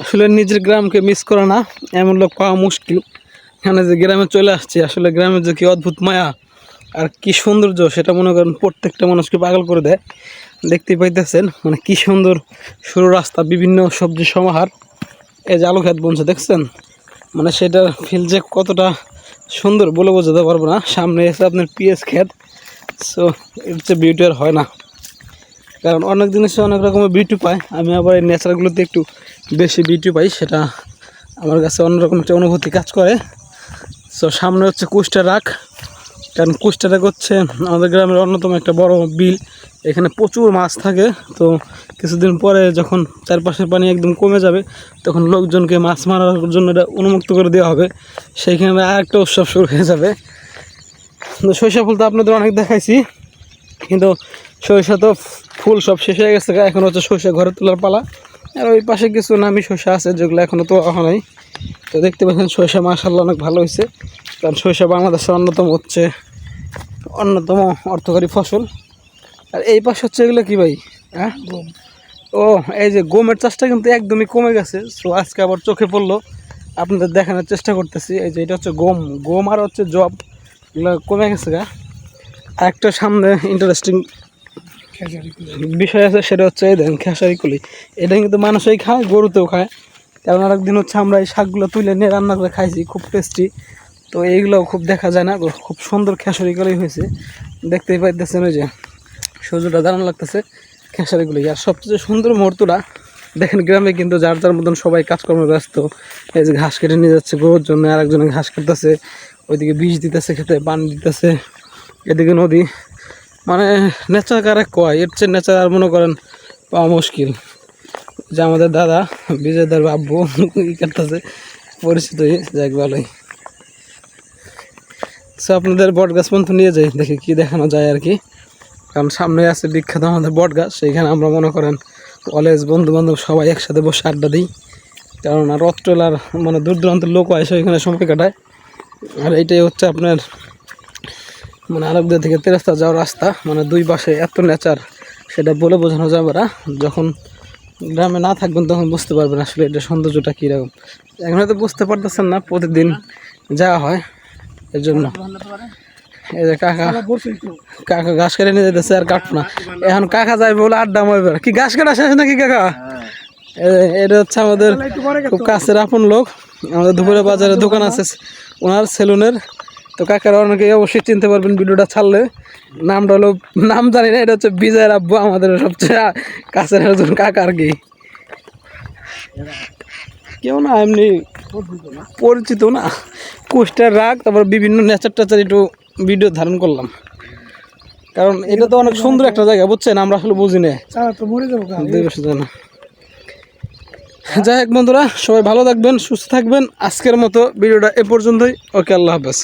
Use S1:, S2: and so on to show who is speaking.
S1: আসলে নিজের গ্রামকে মিস করে না, এমন লোক পাওয়া মুশকিল। এখানে যে গ্রামে চলে আসছে, আসলে গ্রামের যে কি অদ্ভুত মায়া আর কি সৌন্দর্য, সেটা মনে করেন প্রত্যেকটা মানুষকে পাগল করে দেয়। দেখতেই পাইতেছেন মানে কি সুন্দর সরু রাস্তা, বিভিন্ন সবজি সমাহার। এই যে আলু খেত বনছে, দেখছেন? মানে সেটার ফিল যে কতটা সুন্দর বলে বোঝাতে পারব না। সামনে এসে আপনার পিএস ক্ষেত সো এর চেয়ে বিউটি আর হয় না। কারণ অনেক জিনিসে অনেক রকমের বিউটি পায়। আমি আবার এই ন্যাচারালগুলোতে একটু বেশি বিউটি পাই, সেটা আমার কাছে অন্যরকম একটা অনুভূতি কাজ করে। সো সামনে হচ্ছে কুষ্টা রাখ কারণ কুষ্টা রাখ হচ্ছে আমাদের গ্রামের অন্যতম একটা বড় বিল। এখানে প্রচুর মাছ থাকে। তো কিছুদিন পরে যখন চারপাশের পানি একদম কমে যাবে, তখন লোকজনকে মাছ মারার জন্য এটা উন্মুক্ত করে দেওয়া হবে। সেইখানে আর একটা উৎসব শুরু হয়ে যাবে। তো শৈশব ফুল তো আপনাদের অনেক দেখাইছি। কিন্তু সরিষা তো ফুল সব শেষ হয়ে গেছে এখন হচ্ছে সরিষা ঘরে তোলার পালা। আর ওই পাশে কিছু নামি সরিষা আছে যেগুলো এখনও তো নাই। তো দেখতে পাচ্ছেন সরিষা মাসাল্লাহ অনেক ভালো হয়েছে। কারণ সরিষা বাংলাদেশের অন্যতম হচ্ছে অন্যতম অর্থকারী ফসল। আর এই পাশে হচ্ছে এগুলো কি ভাই? হ্যাঁ? ও এই যে গমের চাষটা কিন্তু একদমই কমে গেছে। সো আজকে আবার চোখে পড়ল। আপনাদের দেখানোর চেষ্টা করতেছি। এই যে এটা হচ্ছে গম। গম আর হচ্ছে জব এগুলো কমে গেছে গা। আর একটা সামনে ইন্টারেস্টিং বিষয় আছে সেটা হচ্ছে এই দেখেন, খেসারি কলি। এটা কিন্তু মানুষই খায়, গরুতেও খায়। কারণ আরেকদিন হচ্ছে আমরা এই শাকগুলো তুলে নিয়ে রান্না করে খাইছি, খুব টেস্টি তো এইগুলো খুব দেখা যায় না খুব সুন্দর খেসারি কলি হয়েছে। দেখতেই পাইতেছেন ওই যে, সূর্যটা দারুণ লাগতেছে খেসারিগুলি আর সবচেয়ে সুন্দর মুহূর্তটা, দেখেন গ্রামে কিন্তু যার যার মতন সবাই কাজকর্মে ব্যস্ত, এই যে ঘাস কেটে নিয়ে যাচ্ছে গরুর জন্য, আরেকজনে ঘাস কাটতেছে, ওইদিকে বীজ দিতেছে, খেতে পানি দিতেছে, এদিকে নদী। মানে নেচার কারে কয়? এর চেয়ে নেচার আর মনে করেন পাওয়া মুশকিল। যে আমাদের দাদা, বিজয়দার বাব্বু ই করতেছে। পরিচিত যাক ভালোই। সো আপনাদের বট গাছ পর্যন্ত নিয়ে যাই, দেখি কি দেখানো যায় আর কি। কারণ সামনে আছে বিখ্যাত আমাদের বট গাছ, সেইখানে আমরা মনে করেন কলেজ বন্ধু বান্ধব সবাই একসাথে বসে আড্ডা দিই। কারণ রথ ট্রেলার মানে দূর দূরান্তের লোক আসে ওইখানে সময় কাটায়। আর এইটাই হচ্ছে আপনার মানে আরবদের থেকে তেরাস্তা যাওয়ার রাস্তা মানে দুই পাশে এত নেচার সেটা বলে বোঝানো যাবে না। যখন গ্রামে না থাকবেন তখন বুঝতে পারবেন আসলে এটা সৌন্দর্যটা কীরকম। এখন হয়তো বুঝতে পারতেছেন না, প্রতিদিন যাওয়া হয় এর জন্য এই যে কাকা কাকা ঘাস কেটে নিয়ে যেতেছে আর কাটবো না। এখন কাকা যাই বলে আড্ডা মারবে। কি ঘাস কাটা শেষ নাকি কাকা? এটা হচ্ছে আমাদের খুব কাছের আপন লোক। আমাদের দুপুরে বাজারে দোকান আছে, ওনার সেলুনের তো কাকার অনেকে অবশ্যই চিনতে পারবেন ভিডিওটা ছাড়লে। নামটা হলো নাম জানি না এটা হচ্ছে বিজয় আব্বু আমাদের সবচেয়ে কাছের একজন কাকা আর কি। কেউ না এমনি পরিচিত না। কোস্টার রাগ তারপর বিভিন্ন নেচার টেচার একটু ভিডিও ধারণ করলাম। কারণ এটা তো অনেক সুন্দর একটা জায়গা বুঝছেন? আমরা আসলে বুঝি না। যাই হোক বন্ধুরা সবাই ভালো থাকবেন সুস্থ থাকবেন। আজকের মতো ভিডিওটা এ পর্যন্তই। ওকে আল্লাহ হাফেজ।